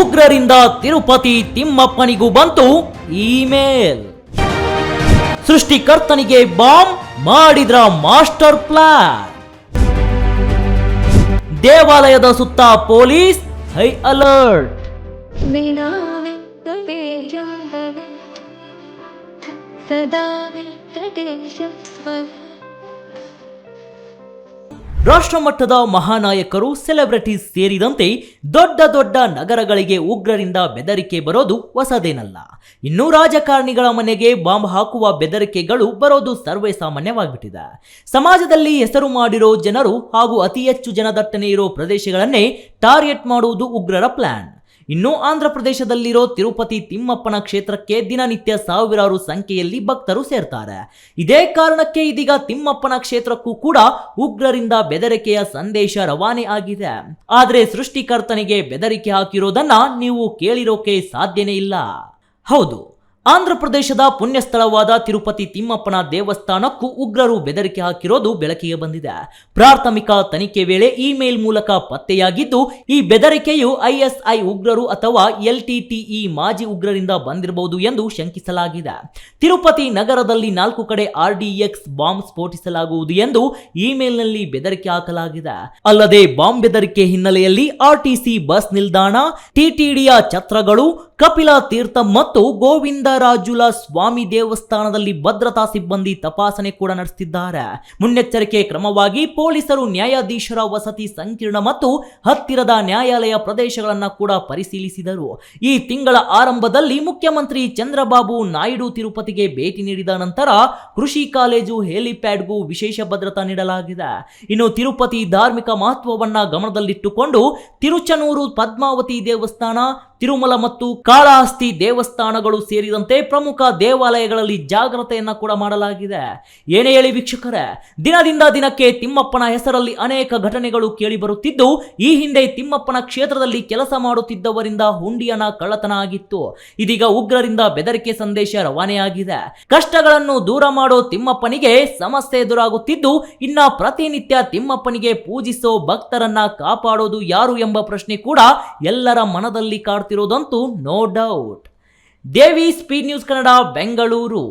ಉಗ್ರರಿಂದ ತಿರುಪತಿ ತಿಮ್ಮಪ್ಪನಿಗೂ ಬಂತು ಇಮೇಲ್. ಸೃಷ್ಟಿಕರ್ತನಿಗೆ ಬಾಂಬ್ ಮಾಡಿದ್ರ ಮಾಸ್ಟರ್ ಪ್ಲಾನ್. ದೇವಾಲಯದ ಸುತ್ತ ಪೊಲೀಸ್, ಹೈ ಅಲರ್ಟ್. विना ರಾಷ್ಟ್ರಮಟ್ಟದ ಮಹಾನಾಯಕರು ಸೆಲೆಬ್ರಿಟೀಸ್ ಸೇರಿದಂತೆ ದೊಡ್ಡ ದೊಡ್ಡ ನಗರಗಳಿಗೆ ಉಗ್ರರಿಂದ ಬೆದರಿಕೆ ಬರೋದು ಹೊಸದೇನಲ್ಲ. ಇನ್ನು ರಾಜಕಾರಣಿಗಳ ಮನೆಗೆ ಬಾಂಬ್ ಹಾಕುವ ಬೆದರಿಕೆಗಳು ಬರೋದು ಸರ್ವೇ ಸಾಮಾನ್ಯವಾಗಿಬಿಟ್ಟಿದೆ ಸಮಾಜದಲ್ಲಿ ಹೆಸರು ಮಾಡಿರೋ ಜನರು ಹಾಗೂ ಅತಿ ಹೆಚ್ಚು ಜನದಟ್ಟಣೆ ಇರೋ ಪ್ರದೇಶಗಳನ್ನೇ ಟಾರ್ಗೆಟ್ ಮಾಡುವುದು ಉಗ್ರರ ಪ್ಲಾನ್ ಇನ್ನು ಆಂಧ್ರ ಪ್ರದೇಶದಲ್ಲಿರೋ ತಿರುಪತಿ ತಿಮ್ಮಪ್ಪನ ಕ್ಷೇತ್ರಕ್ಕೆ ದಿನನಿತ್ಯ ಸಾವಿರಾರು ಸಂಖ್ಯೆಯಲ್ಲಿ ಭಕ್ತರು ಸೇರ್ತಾರೆ. ಇದೇ ಕಾರಣಕ್ಕೆ ಇದೀಗ ತಿಮ್ಮಪ್ಪನ ಕ್ಷೇತ್ರಕ್ಕೂ ಕೂಡ ಉಗ್ರರಿಂದ ಬೆದರಿಕೆಯ ಸಂದೇಶ ರವಾನೆ ಆಗಿದೆ. ಆದರೆ ಸೃಷ್ಟಿಕರ್ತನಿಗೆ ಬೆದರಿಕೆ ಹಾಕಿರೋದನ್ನ ನೀವು ಕೇಳಿರೋಕೆ ಸಾಧ್ಯನೇ ಇಲ್ಲ. ಹೌದು ಆಂಧ್ರ ಪ್ರದೇಶದ ಪುಣ್ಯ ಸ್ಥಳವಾದ ತಿರುಪತಿ ತಿಮ್ಮಪ್ಪನ ದೇವಸ್ಥಾನಕ್ಕೂ ಉಗ್ರರು ಬೆದರಿಕೆ ಹಾಕಿರೋದು ಬೆಳಕಿಗೆ ಬಂದಿದೆ. ಪ್ರಾಥಮಿಕ ತನಿಖೆ ವೇಳೆ ಇಮೇಲ್ ಮೂಲಕ ಪತ್ತೆಯಾಗಿದ್ದು, ಈ ಬೆದರಿಕೆಯು ಐಎಸ್ಐ ಉಗ್ರರು ಅಥವಾ ಎಲ್ಟಿಟಿಇ ಮಾಜಿ ಉಗ್ರರಿಂದ ಬಂದಿರಬಹುದು ಎಂದು ಶಂಕಿಸಲಾಗಿದೆ. ತಿರುಪತಿ ನಗರದಲ್ಲಿ ನಾಲ್ಕು ಕಡೆ ಆರ್ಡಿಎಕ್ಸ್ ಬಾಂಬ್ ಸ್ಫೋಟಿಸಲಾಗುವುದು ಎಂದು ಇಮೇಲ್ನಲ್ಲಿ ಬೆದರಿಕೆ ಹಾಕಲಾಗಿದೆ. ಅಲ್ಲದೆ ಬಾಂಬ್ ಬೆದರಿಕೆ ಹಿನ್ನೆಲೆಯಲ್ಲಿ ಆರ್ಟಿಸಿ ಬಸ್ ನಿಲ್ದಾಣ ಟಿಟಿಡಿಯ ಛತ್ರಗಳು ಕಪಿಲ ತೀರ್ಥ ಮತ್ತು ಗೋವಿಂದರಾಜುಲ ಸ್ವಾಮಿ ದೇವಸ್ಥಾನದಲ್ಲಿ ಭದ್ರತಾ ಸಿಬ್ಬಂದಿ ತಪಾಸಣೆ ಕೂಡ ನಡೆಸುತ್ತಿದ್ದಾರೆ ಮುನ್ನೆಚ್ಚರಿಕೆ ಕ್ರಮವಾಗಿ ಪೊಲೀಸರು ನ್ಯಾಯಾಧೀಶರ ವಸತಿ ಸಂಕೀರ್ಣ ಮತ್ತು ಹತ್ತಿರದ ನ್ಯಾಯಾಲಯ ಪ್ರದೇಶಗಳನ್ನು ಕೂಡ ಪರಿಶೀಲಿಸಿದರು. ಈ ತಿಂಗಳ ಆರಂಭದಲ್ಲಿ ಮುಖ್ಯಮಂತ್ರಿ ಚಂದ್ರಬಾಬು ನಾಯ್ಡು ತಿರುಪತಿಗೆ ಭೇಟಿ ನೀಡಿದ ನಂತರ ಕೃಷಿ ಕಾಲೇಜು ಹೆಲಿಪ್ಯಾಡ್ಗೂ ವಿಶೇಷ ಭದ್ರತಾ ನೀಡಲಾಗಿದೆ. ಇನ್ನು ತಿರುಪತಿ ಧಾರ್ಮಿಕ ಮಹತ್ವವನ್ನು ಗಮನದಲ್ಲಿಟ್ಟುಕೊಂಡು ತಿರುಚನೂರು ಪದ್ಮಾವತಿ ದೇವಸ್ಥಾನ ತಿರುಮಲ ಮತ್ತು ಕಾಳಹಸ್ತಿ ದೇವಸ್ಥಾನಗಳು ಸೇರಿದಂತೆ ಪ್ರಮುಖ ದೇವಾಲಯಗಳಲ್ಲಿ ಜಾಗ್ರತೆಯನ್ನ ಕೂಡ ಮಾಡಲಾಗಿದೆ. ಏನೇ ಹೇಳಿ ವೀಕ್ಷಕರೇ, ದಿನದಿಂದ ದಿನಕ್ಕೆ ತಿಮ್ಮಪ್ಪನ ಹೆಸರಲ್ಲಿ ಅನೇಕ ಘಟನೆಗಳು ಕೇಳಿ ಬರುತ್ತಿದ್ದು ಈ ಹಿಂದೆ ತಿಮ್ಮಪ್ಪನ ಕ್ಷೇತ್ರದಲ್ಲಿ ಕೆಲಸ ಮಾಡುತ್ತಿದ್ದವರಿಂದ ಹುಂಡಿಯನ ಕಳ್ಳತನ ಆಗಿತ್ತು. ಇದೀಗ ಉಗ್ರರಿಂದ ಬೆದರಿಕೆ ಸಂದೇಶ ರವಾನೆಯಾಗಿದೆ. ಕಷ್ಟಗಳನ್ನು ದೂರ ಮಾಡೋ ತಿಮ್ಮಪ್ಪನಿಗೆ ಸಮಸ್ಯೆ ಎದುರಾಗುತ್ತಿದ್ದು, ಇನ್ನ ಪ್ರತಿನಿತ್ಯ ತಿಮ್ಮಪ್ಪನಿಗೆ ಪೂಜಿಸೋ ಭಕ್ತರನ್ನ ಕಾಪಾಡೋದು ಯಾರು ಎಂಬ ಪ್ರಶ್ನೆ ಕೂಡ ಎಲ್ಲರ ಮನದಲ್ಲಿ ಕಾಡ್ತಿರೋದಂತೂ no doubt Devi speed news Kannada Bengaluru.